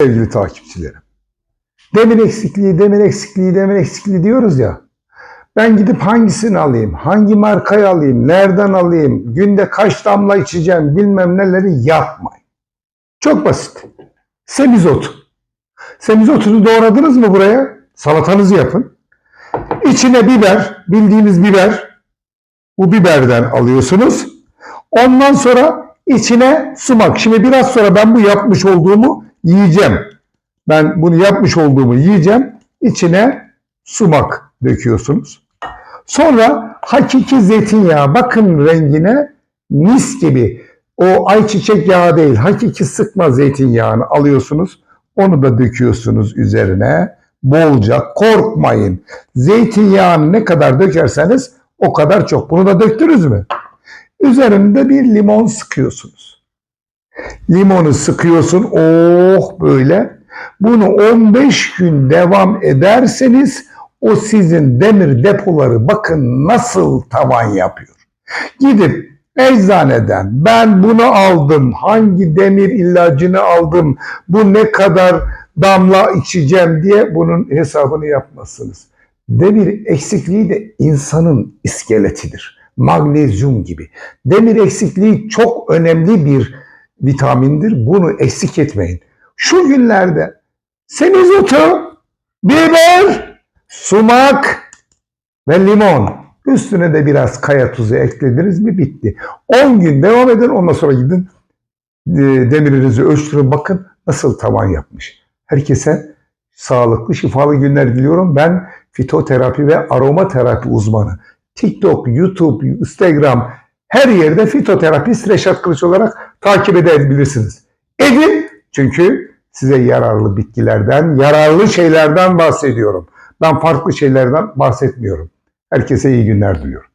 sevgili takipçilerim. Demir eksikliği, demir eksikliği, demir eksikliği diyoruz ya. Ben gidip hangisini alayım, hangi markayı alayım, nereden alayım, günde kaç damla içeceğim bilmem neleri yapmayın. Çok basit. Semizot. Semizotunu doğradınız mı buraya? Salatanızı yapın. İçine biber, bildiğiniz biber. Bu biberden alıyorsunuz. Ondan sonra içine sumak. Şimdi biraz sonra ben bu yapmış olduğumu yiyeceğim. Ben bunu yapmış olduğumu yiyeceğim. İçine sumak döküyorsunuz. Sonra hakiki zeytinyağı. Bakın rengine mis gibi. O ayçiçek yağı değil. Hakiki sıkma zeytinyağını alıyorsunuz. Onu da döküyorsunuz üzerine. Bolca korkmayın. Zeytinyağını ne kadar dökerseniz o kadar çok. Bunu da döktünüz mü? Üzerinde bir limon sıkıyorsunuz. Limonu sıkıyorsun. Oh böyle. Bunu 15 gün devam ederseniz o sizin demir depoları bakın nasıl tavan yapıyor. Gidip eczaneden ben bunu aldım, hangi demir ilacını aldım, bu ne kadar damla içeceğim diye bunun hesabını yapmazsınız. Demir eksikliği de insanın iskeletidir. Magnezyum gibi. Demir eksikliği çok önemli bir vitamindir. Bunu eksik etmeyin. Şu günlerde semizotu, biber, sumak ve limon. Üstüne de biraz kaya tuzu eklediniz mi bitti. 10 gün devam edin ondan sonra gidin e, demirinizi ölçtürün bakın nasıl tavan yapmış. Herkese sağlıklı şifalı günler diliyorum. Ben fitoterapi ve aromaterapi uzmanı. TikTok, YouTube, Instagram her yerde fitoterapist Reşat Kılıç olarak takip edebilirsiniz. Edin çünkü size yararlı bitkilerden, yararlı şeylerden bahsediyorum. Ben farklı şeylerden bahsetmiyorum. Herkese iyi günler diliyorum.